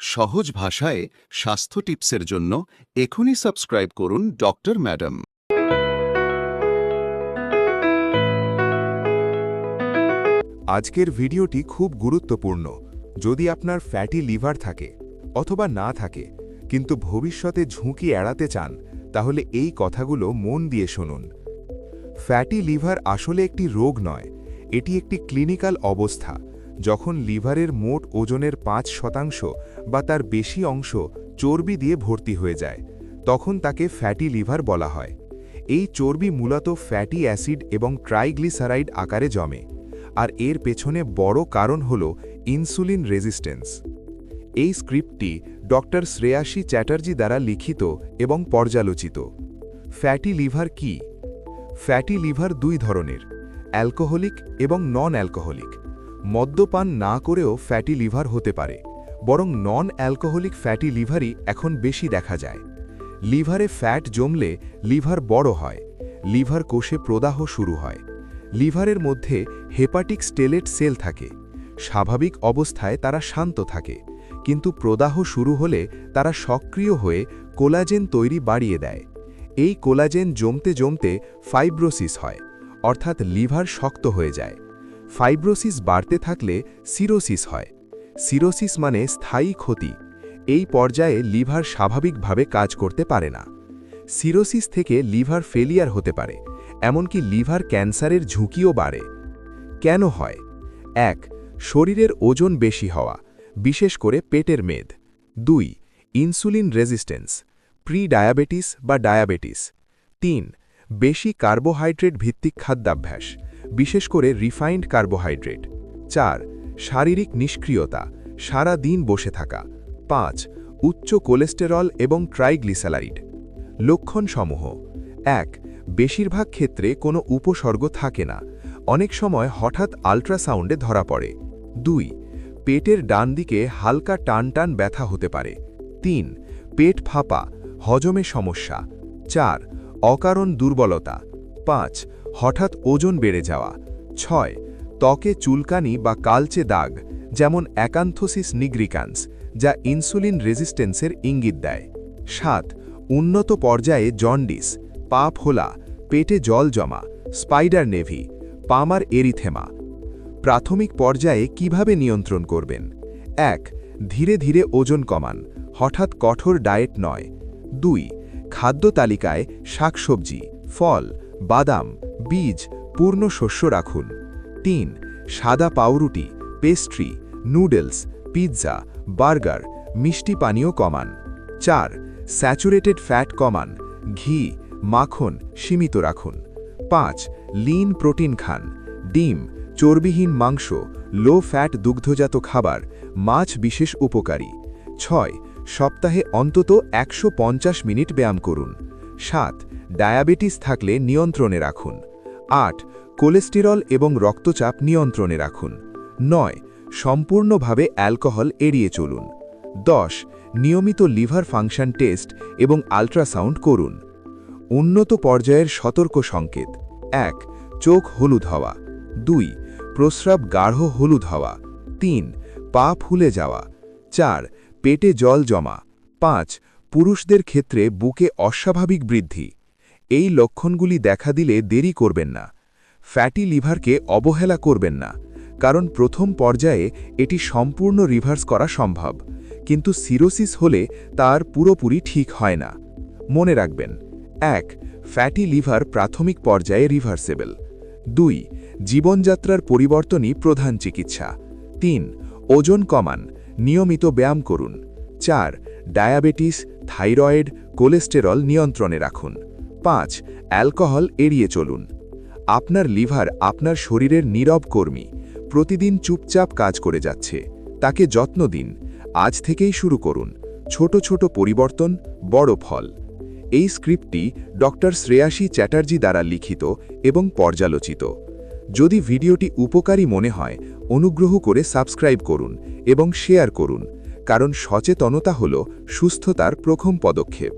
সহজ ভাষায় স্বাস্থ্য টিপসের জন্য এখনই সাবস্ক্রাইব করুন ডক্টর ম্যাডাম। আজকের ভিডিওটি খুব গুরুত্বপূর্ণ। যদি আপনার ফ্যাটি লিভার থাকে অথবা না থাকে, কিন্তু ভবিষ্যতে ঝুঁকি এড়াতে চান, তাহলে এই কথাগুলো মন দিয়ে শুনুন। ফ্যাটি লিভার আসলে একটি রোগ নয়, এটি একটি ক্লিনিক্যাল অবস্থা। যখন লিভারের মোট ওজনের পাঁচ শতাংশ বা তার বেশি অংশ চর্বি দিয়ে ভর্তি হয়ে যায়, তখন তাকে ফ্যাটি লিভার বলা হয়। এই চর্বি মূলত ফ্যাটি অ্যাসিড এবং ট্রাইগ্লিসারাইড আকারে জমে, আর এর পেছনে বড় কারণ হল ইনসুলিন রেজিস্ট্যান্স। এই স্ক্রিপ্টটি ডক্টর শ্রেয়াসী চ্যাটার্জি দ্বারা লিখিত এবং পর্যালোচিত। ফ্যাটি লিভার কি? ফ্যাটি লিভার দুই ধরনের, অ্যালকোহলিক এবং নন অ্যালকোহলিক মদ্যপান না করেও ফ্যাটি লিভার হতে পারে, বরং নন অ্যালকোহলিক ফ্যাটি লিভারই এখন বেশি দেখা যায়। লিভারে ফ্যাট জমলে লিভার বড় হয়, লিভার কোষে প্রদাহ শুরু হয়। লিভারের মধ্যে হেপাটিক স্টেলেট সেল থাকে, স্বাভাবিক অবস্থায় তারা শান্ত থাকে, কিন্তু প্রদাহ শুরু হলে তারা সক্রিয় হয়ে কোলাজেন তৈরি বাড়িয়ে দেয়। এই কোলাজেন জমতে জমতে ফাইব্রোসিস হয়, অর্থাৎ লিভার শক্ত হয়ে যায়। ফাইব্রোসিস বাড়তে থাকলে সিরোসিস হয়। সিরোসিস মানে স্থায়ী ক্ষতি। এই পর্যায়ে লিভার স্বাভাবিকভাবে কাজ করতে পারে না। সিরোসিস থেকে লিভার ফেলিয়ার হতে পারে, এমনকি লিভার ক্যান্সারের ঝুঁকিও বাড়ে। কেন হয়? এক, শরীরের ওজন বেশি হওয়া, বিশেষ করে পেটের মেদ। দুই, ইনসুলিন রেজিস্ট্যান্স প্রি ডায়াবেটিস বা ডায়াবেটিস। তিন, বেশি কার্বোহাইড্রেট ভিত্তিক খাদ্যাভ্যাস। বিশেষ করে রিফাইন্ড কার্বোহাইড্রেট। চার, শারীরিক নিষ্ক্রিয়তা, সারা দিন বসে থাকা। পাঁচ, উচ্চ কোলেস্টেরল এবং ট্রাইগ্লিসালাইড। লক্ষণসমূহ। এক, বেশিরভাগ ক্ষেত্রে কোনো উপসর্গ থাকে না। অনেক সময় হঠাৎ আল্ট্রাসাউন্ডে ধরা পড়ে। দুই, পেটের ডান দিকে হালকা টান টান ব্যথা হতে পারে। তিন, পেট ফাঁপা, হজমে সমস্যা। চার, অকারণ দুর্বলতা। পাঁচ হঠাৎ ওজন বেড়ে যাওয়া। ছয়, ত্বকে চুলকানি বা কালচে দাগ, যেমন অ্যাকান্থোসিস নিগ্রিকান্স, যা ইনসুলিন রেজিস্ট্যান্সের ইঙ্গিত দেয়। সাত, উন্নত পর্যায়ে জন্ডিস পা ফোলা পেটে জল জমা, স্পাইডার নেভি, পামার এরিথেমা। প্রাথমিক পর্যায়ে কীভাবে নিয়ন্ত্রণ করবেন? এক, ধীরে ধীরে ওজন কমান, হঠাৎ কঠোর ডায়েট নয়। দুই, খাদ্য তালিকায় শাকসবজি, ফল বাদাম, বীজ, পূর্ণ শস্য রাখুন। তিন, সাদা পাউরুটি, পেস্ট্রি, নুডলস, পিৎজা, বার্গার, মিষ্টি পানীয় কমান। চার, স্যাচুরেটেড ফ্যাট কমান, ঘি, মাখন সীমিত রাখুন। পাঁচ, লিন প্রোটিন খান, ডিম, চর্বিহীন মাংস, লো ফ্যাট দুগ্ধজাত খাবার, মাছ বিশেষ উপকারী। ছয়, সপ্তাহে অন্তত একশো পঞ্চাশ মিনিট ব্যায়াম করুন। সাত ডায়াবেটিস থাকলে নিয়ন্ত্রণে রাখুন। আট, কোলেস্টেরল এবং রক্তচাপ নিয়ন্ত্রণে রাখুন। নয়, সম্পূর্ণভাবে অ্যালকোহল এড়িয়ে চলুন। দশ, নিয়মিত লিভার ফাংশন টেস্ট এবং আল্ট্রাসাউন্ড করুন। উন্নত পর্যায়ের সতর্ক সংকেত। এক, চোখ হলুদ হওয়া। দুই, প্রস্রাব গাঢ় হলুদ হওয়া। তিন, পা ফুলে যাওয়া। চার, পেটে জল জমা। পাঁচ, পুরুষদের ক্ষেত্রে বুকে অস্বাভাবিক বৃদ্ধি। এই লক্ষণগুলি দেখা দিলে দেরি করবেন না। ফ্যাটি লিভারকে অবহেলা করবেন না, কারণ প্রথম পর্যায়ে এটি সম্পূর্ণ রিভার্স করা সম্ভব, কিন্তু সিরোসিস হলে তার পুরোপুরি ঠিক হয় না। মনে রাখবেন, এক, ফ্যাটি লিভার প্রাথমিক পর্যায়ে রিভার্সেবল। দুই, জীবনযাত্রার পরিবর্তনই প্রধান চিকিৎসা। তিন, ওজন কমান, নিয়মিত ব্যায়াম করুন। চার, ডায়াবেটিস, থাইরয়েড, কোলেস্টেরল নিয়ন্ত্রণে রাখুন। পাঁচ, অ্যালকোহল এড়িয়ে চলুন। আপনার লিভার আপনার শরীরের নীরব কর্মী, প্রতিদিন চুপচাপ কাজ করে যাচ্ছে। তাকে যত্ন দিন। আজ থেকেই শুরু করুন। ছোট ছোট পরিবর্তন, বড় ফল। এই স্ক্রিপ্টটি ডক্টর শ্রেয়াসী চ্যাটার্জি দ্বারা লিখিত এবং পর্যালোচিত। যদি ভিডিওটি উপকারী মনে হয়, অনুগ্রহ করে সাবস্ক্রাইব করুন এবং শেয়ার করুন, কারণ সচেতনতা হল সুস্থতার প্রথম পদক্ষেপ।